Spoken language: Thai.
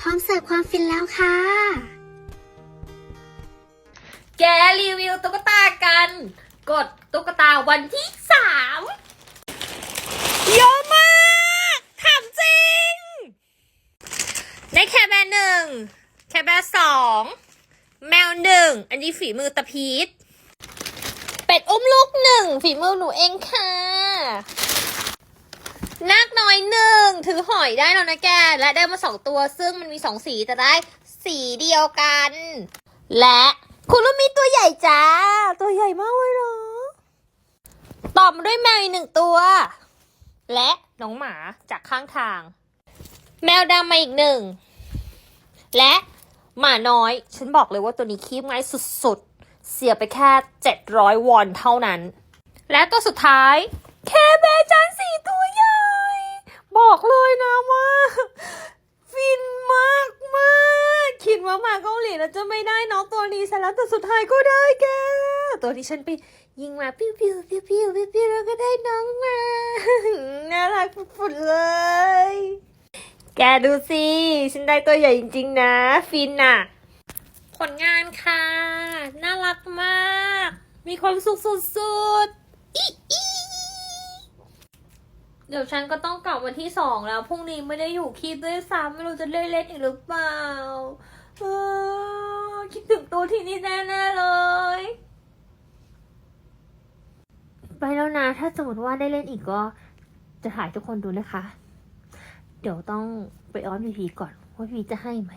พร้อมเสิร์ฟความฟินแล้วค่ะ แกรีวิวตุ๊กตากัน กดตุ๊กตาวันที่สามเยอะมากถามจริง ได้แคร์แบร์หนึ่ง แคร์แบร์สอง แมวหนึ่ง อันนี้ฝีมือตะพีทเป็ดอุ้มลูกหนึ่งฝีมือหนูเองค่ะนาคน้อยหนึ่ง ถือหอยได้แล้วนะแก และได้มาสองตัวซึ่งมันมีสองสีแต่ได้สีเดียวกัน และคุณลูกมีตัวใหญ่จ้า ตัวใหญ่มากเลยเนาะต่อมาด้วยแมวอีกหนึ่งตัว และน้องหมาจากข้างทาง แมวดำมาอีกหนึ่ง และหมาน้อย ฉันบอกเลยว่าตัวนี้คีบง่ายสุดๆ เสียไปแค่ 700 วอนเท่านั้น และตัวสุดท้าย แค่แบจานสี่ตัวใหญ่ บอกเลยนะว่า ฟินมากมากคิด ว่ามาเกาหลีแล้วจะไม่ได้น้องตัวนี้ซะแล้วแต่สุดท้ายก็ได้แก ตัวที่ฉันไปยิงมาปิ้วปิ้วปิ้วปิ้วปิ้วปิ้วแล้วก็ได้น้องมา น่ารักฝุดๆเลย แกดูสิ ฉันได้ตัวใหญ่จริงๆนะ ฟินน่ะ ผลงานค่ะ น่ารักมาก มีความสุขสุดๆอีอีเดี๋ยวฉันก็ต้องกลับวันที่สองแล้ว พรุ่งนี้ไม่ได้อยู่คีบด้วยซ้ำไม่รู้จะได้เล่นอีกหรือเปล่า เออคิดถึงตัวที่นี่แน่ๆเลย ไปแล้วนะ ถ้าสมมติว่าได้เล่นอีกก็จะถ่ายทุกคนดูนะคะ เดี๋ยวต้องไปอ้อนพีพีก่อนว่าพีจะให้ไหม